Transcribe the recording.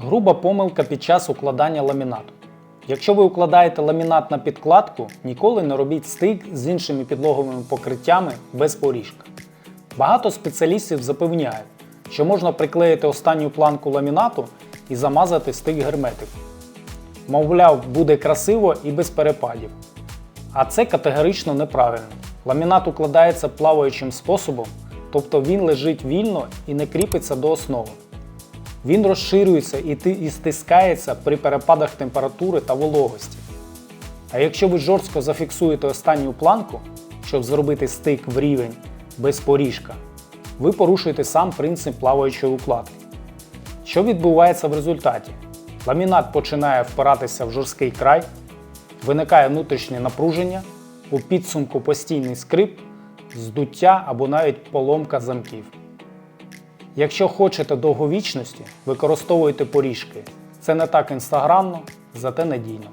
Груба помилка під час укладання ламінату. Якщо ви укладаєте ламінат на підкладку, ніколи не робіть стик з іншими підлоговими покриттями без поріжка. Багато спеціалістів запевняють, що можна приклеїти останню планку ламінату і замазати стик герметиком. Мовляв, буде красиво і без перепадів. А це категорично неправильно. Ламінат укладається плаваючим способом, тобто він лежить вільно і не кріпиться до основи. Він розширюється і стискається при перепадах температури та вологості. А якщо ви жорстко зафіксуєте останню планку, щоб зробити стик в рівень без поріжка, ви порушуєте сам принцип плаваючої укладки. Що відбувається в результаті? Ламінат починає впиратися в жорсткий край, виникає внутрішнє напруження, у підсумку постійний скрип, здуття або навіть поломка замків. Якщо хочете довговічності, використовуйте поріжки. Це не так інстаграмно, зате надійно.